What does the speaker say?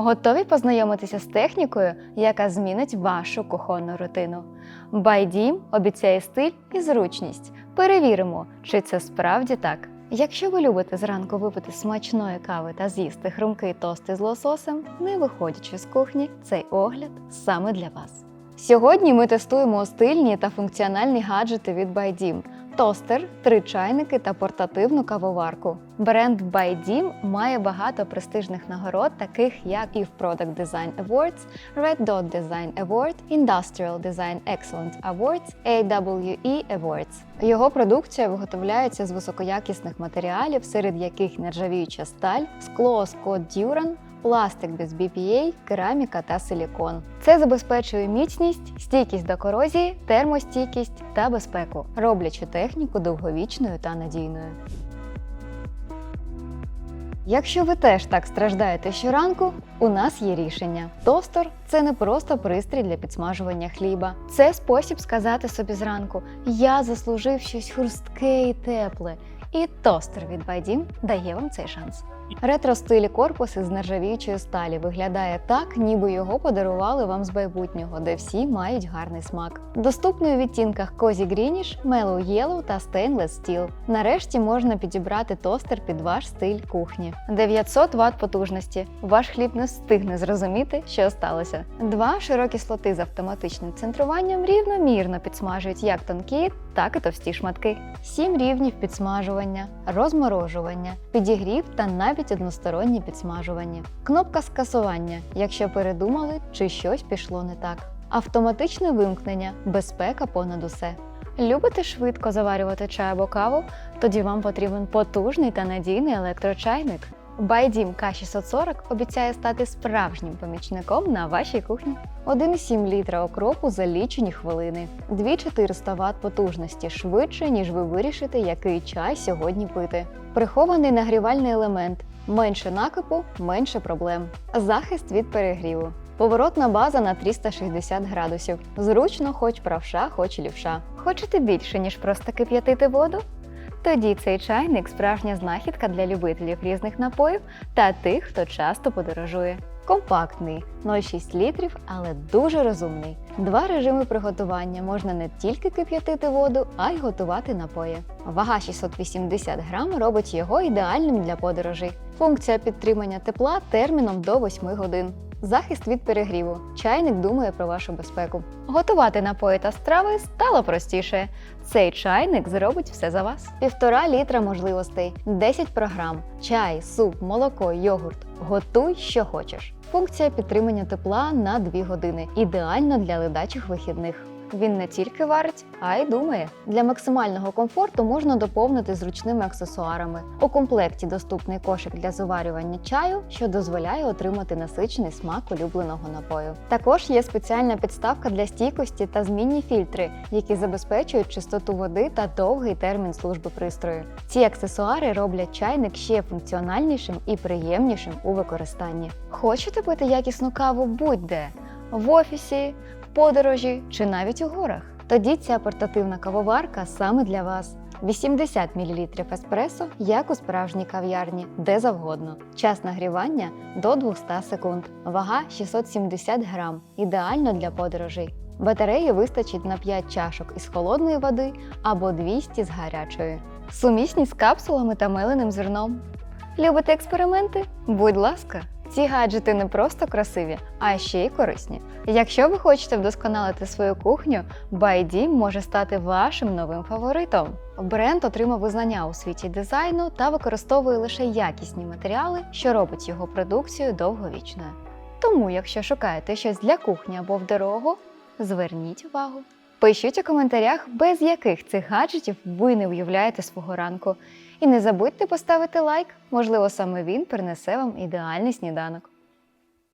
Готові познайомитися з технікою, яка змінить вашу кухонну рутину. Байдім обіцяє стиль і зручність. Перевіримо, чи це справді так. Якщо ви любите зранку випити смачної кави та з'їсти хрумкий тост із лососем, не виходячи з кухні, цей огляд саме для вас. Сьогодні ми тестуємо стильні та функціональні гаджети від Байдім. Тостер, три чайники та портативну кавоварку. Бренд Байдім має багато престижних нагород, таких як EVE Product Design Awards, Red Dot Design Award, Industrial Design Excellence Awards, AWE Awards. Його продукція виготовляється з високоякісних матеріалів, серед яких нержавіюча сталь, скло Scott Duran, пластик без BPA, кераміка та силікон. Це забезпечує міцність, стійкість до корозії, термостійкість та безпеку, роблячи техніку довговічною та надійною. Якщо ви теж так страждаєте щоранку, у нас є рішення. Тостер це не просто пристрій для підсмажування хліба. Це спосіб сказати собі зранку: я заслужив щось хрустке і тепле. І тостер від Байдім дає вам цей шанс. Ретро-стилі корпус із нержавіючої сталі виглядає так, ніби його подарували вам з майбутнього, де всі мають гарний смак. Доступний у відтінках Cozy Greenish, Mellow Yellow та Stainless Steel. Нарешті можна підібрати тостер під ваш стиль кухні. 900 Вт потужності. Ваш хліб не встигне зрозуміти, що сталося. Два широкі слоти з автоматичним центруванням рівномірно підсмажують як тонкі, так і товсті шматки. Сім рівнів підсмажування, розморожування, підігрів та навіть одностороннє підсмажування. Кнопка скасування, якщо передумали чи щось пішло не так. Автоматичне вимкнення, безпека понад усе. Любите швидко заварювати чай або каву? Тоді вам потрібен потужний та надійний електрочайник. Байдім К640 обіцяє стати справжнім помічником на вашій кухні. 1,7 літра окропу за лічені хвилини, 2400 Вт потужності швидше, ніж ви вирішите, який чай сьогодні пити. Прихований нагрівальний елемент, менше накипу, менше проблем. Захист від перегріву. Поворотна база на 360 градусів. Зручно, хоч правша, хоч лівша. Хочете більше, ніж просто кип'ятити воду? Тоді цей чайник справжня знахідка для любителів різних напоїв та тих, хто часто подорожує. Компактний 0,6 літрів, але дуже розумний. Два режими приготування можна не тільки кип'ятити воду, а й готувати напої. Вага 680 грам робить його ідеальним для подорожей. Функція підтримання тепла терміном до 8 годин. Захист від перегріву. Чайник думає про вашу безпеку. Готувати напої та страви стало простіше. Цей чайник зробить все за вас. Півтора літра можливостей, 10 програм, чай, суп, молоко, йогурт. Готуй, що хочеш. Функція підтримання тепла на 2 години. Ідеально для ледачих вихідних. Він не тільки варить, а й думає. Для максимального комфорту можна доповнити зручними аксесуарами. У комплекті доступний кошик для заварювання чаю, що дозволяє отримати насичений смак улюбленого напою. Також є спеціальна підставка для стійкості та змінні фільтри, які забезпечують чистоту води та довгий термін служби пристрою. Ці аксесуари роблять чайник ще функціональнішим і приємнішим у використанні. Хочете пити якісну каву будь-де в офісі, подорожі чи навіть у горах? Тоді ця портативна кавоварка саме для вас. 80 мл еспресо, як у справжній кав'ярні, де завгодно. Час нагрівання до 200 секунд. Вага 670 грам. Ідеально для подорожей. Батареї вистачить на 5 чашок із холодної води або 200 з гарячої. Сумісні з капсулами та меленим зерном. Любите експерименти? Будь ласка! Ці гаджети не просто красиві, а ще й корисні. Якщо ви хочете вдосконалити свою кухню, Байдім може стати вашим новим фаворитом. Бренд отримав визнання у світі дизайну та використовує лише якісні матеріали, що робить його продукцію довговічною. Тому, якщо шукаєте щось для кухні або в дорогу, зверніть увагу. Пишіть у коментарях, без яких цих гаджетів ви не уявляєте свого ранку. І не забудьте поставити лайк, можливо, саме він принесе вам ідеальний сніданок.